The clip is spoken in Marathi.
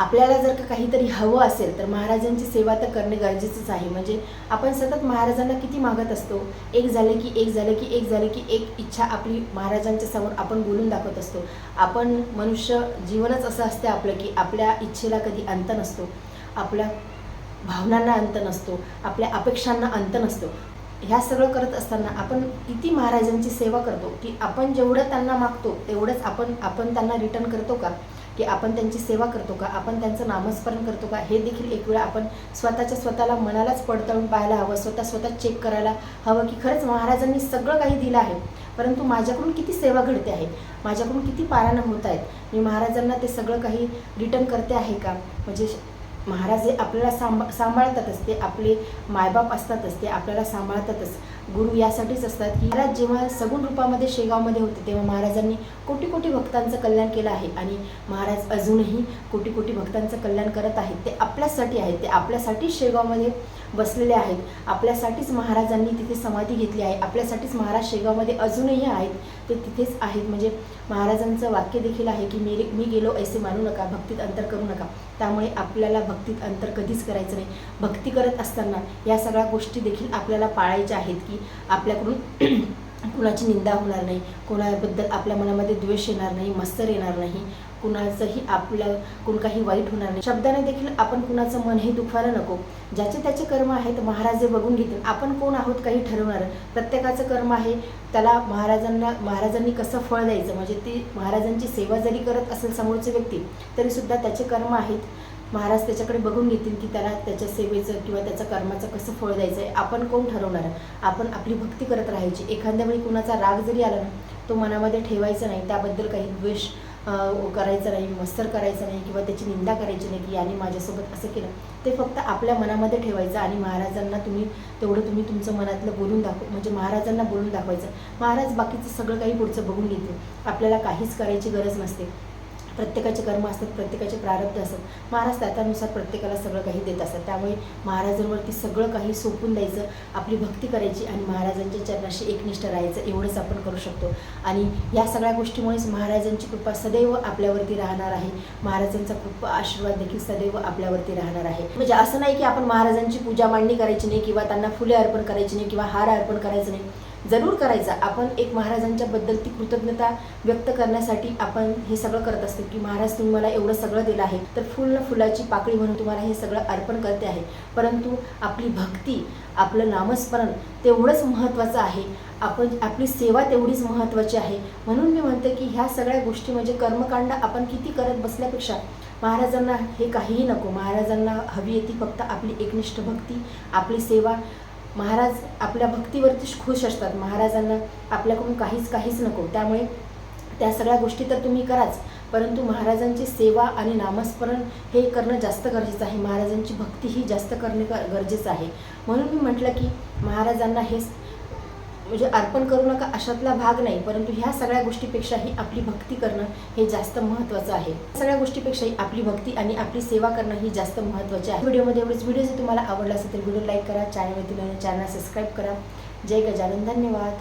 आपल्याला जर का काहीतरी हवं असेल तर महाराजांची सेवा तर करणे गरजेचंच आहे. म्हणजे आपण सतत महाराजांना किती मागत असतो? एक झालं की एक झालं की एक झालं की एक इच्छा आपली महाराजांच्या समोर आपण बोलून दाखवत असतो. आपण मनुष्य जीवनच असं असते आपलं की आपल्या इच्छेला कधी अंत नसतो. आपल्या भावनांना अंत नसतो. आपल्या अपेक्षांना अंत नसतो. ह्या सगळं करत असताना आपण किती महाराजांची सेवा करतो की आपण जेवढं त्यांना मागतो तेवढंच आपण आपण त्यांना रिटर्न करतो का? की आपण त्यांची सेवा करतो का? आपण त्यांचं नामस्मरण करतो का? हे देखील एक वेळा आपण स्वतःच्या स्वतःला मनालाच पडताळून पाहायला हवं. स्वतः स्वतः चेक करायला हवं की खरंच महाराजांनी सगळं काही दिलं आहे. परंतु माझ्याकडून किती सेवा घडते आहे? माझ्याकडून किती पारायणं होत आहेत? मी महाराजांना ते सगळं काही रिटर्न करते आहे का? म्हणजे महाराज हे आपल्याला सांभा सांभाळतातच. ते आपले मायबाप असतातच. ते आपल्याला सांभाळतातच. गुरु यासाठीच असतात की महाराज जेव्हा सगुण रूपामध्ये शेगावमध्ये होते तेव्हा महाराजांनी कोटी कोटी भक्तांचं कल्याण केलं आहे. आणि महाराज अजूनही कोटी कोटी भक्तांचं कल्याण करत आहेत. ते आपल्यासाठी आहेत. ते आपल्यासाठीच शेगावमध्ये बसलेले आहेत. आपल्यासाठीच महाराजांनी तिथे समाधी घेतली आहे. आपल्यासाठीच महाराज शेगावमध्ये अजूनही आहेत. ते तिथेच आहेत. म्हणजे महाराजांचं वाक्य देखील आहे की मी मी गेलो ऐसे मानू नका भक्तीत अंतर करू नका. त्यामुळे आपल्याला भक्तीत अंतर कधीच करायचं नाही. भक्ती करत असताना या सगळ्या गोष्टी देखील आपल्याला पाळायच्या आहेत की आपल्याकडून कुणाची निंदा होणार नाही कोणाबद्दल आपल्या मनामध्ये द्वेष येणार नाही मत्सर येणार नाही कुणाचंही आपलं कोण काही वाईट होणार नाही. शब्दाने देखील आपण कुणाचं मन हे दुखवायला नको. ज्याचे त्याचे कर्म आहेत महाराज बघून घेतील. आपण कोण आहोत काही ठरवणार. प्रत्येकाचं कर्म आहे त्याला महाराजांना महाराजांनी कसं फळ द्यायचं? म्हणजे ती महाराजांची सेवा जरी करत असेल समोरची व्यक्ती तरीसुद्धा त्याचे कर्म आहेत. महाराज त्याच्याकडे बघून घेतील की त्याला त्याच्या सेवेचं किंवा त्याचं कर्माचं कसं फळ द्यायचं आहे आपण कोण ठरवणार? आपण आपली भक्ती करत राहायची. एखाद्या वेळी कुणाचा राग जरी आला ना तो मनामध्ये ठेवायचा नाही. त्याबद्दल काही द्वेष करायचा नाही मस्तर करायचा नाही किंवा त्याची निंदा करायची नाही की याने माझ्यासोबत असं केलं. ते फक्त आपल्या मनामध्ये ठेवायचं आणि महाराजांना तुम्ही तेवढं तुम्ही तुमचं मनातलं बोलून दाखव म्हणजे महाराजांना बोलून दाखवायचं. महाराज बाकीचं सगळं काही पुढचं बघून घेते आपल्याला काहीच करायची गरज नसते. प्रत्येकाचे कर्म असतात प्रत्येकाचे प्रारब्ध असतात. महाराज त्यानुसार प्रत्येकाला सगळं काही देत असतात. त्यामुळे महाराजांवरती सगळं काही सोपून द्यायचं आपली भक्ती करायची आणि महाराजांच्या चरणाशी एकनिष्ठ राहायचं एवढंच आपण करू शकतो. आणि या सगळ्या गोष्टीमुळेच महाराजांची कृपा सदैव आपल्यावरती राहणार आहे. महाराजांचा कृपा आशीर्वाद देखील सदैव आपल्यावरती राहणार आहे. म्हणजे असं नाही की आपण महाराजांची पूजा मांडणी करायची नाही किंवा त्यांना फुले अर्पण करायची नाही किंवा हार अर्पण करायचं नाही. जरूर करायचा. आपण एक महाराजांच्या बद्दल ती कृतज्ञता व्यक्त करण्यासाठी आपण हे सगळं करत असतो की महाराज तुम्ही मला एवढं सगळं दिलं आहे तर फुल फुलाची पाकळी म्हणून तुम्हाला हे सगळं अर्पण करते आहे. परंतु आपली भक्ती आपलं नामस्मरण तेवढंच महत्त्वाचं आहे. आपण आपली सेवा तेवढीच महत्त्वाची आहे. म्हणून मी म्हणते की ह्या सगळ्या गोष्टी म्हणजे कर्मकांड आपण किती करत बसल्यापेक्षा महाराजांना हे काहीही नको. महाराजांना हवी येते फक्त आपली एकनिष्ठ भक्ती आपली सेवा महाराज आपल्या भक्तीवरतीच खुश असतात. महाराजांना आपल्याकडून काहीच काहीच नको. त्यामुळे त्या सगळ्या गोष्टी तर तुम्ही कराच परंतु महाराजांची सेवा आणि नामस्मरण हे करणं जास्त गरजेचं आहे. महाराजांची भक्ती ही जास्त करणे ग- गरजेचं आहे. म्हणून मी म्हटलं की महाराजांना हे म्हणजे अर्पण करू नका अशातला भाग नाही परंतु ह्या सगळ्या गोष्टीपेक्षाही आपली भक्ती करणं हे जास्त महत्त्वाचं आहे. सगळ्या गोष्टीपेक्षाही आपली भक्ती आणि आपली सेवा करणं ही जास्त महत्त्वाची आहे. व्हिडिओमध्ये एवढेच. व्हिडिओ जर तुम्हाला आवडला असेल तर व्हिडिओ लाईक करा चॅनलवरती चॅनल सबस्क्राईब करा. जय गजानन. धन्यवाद.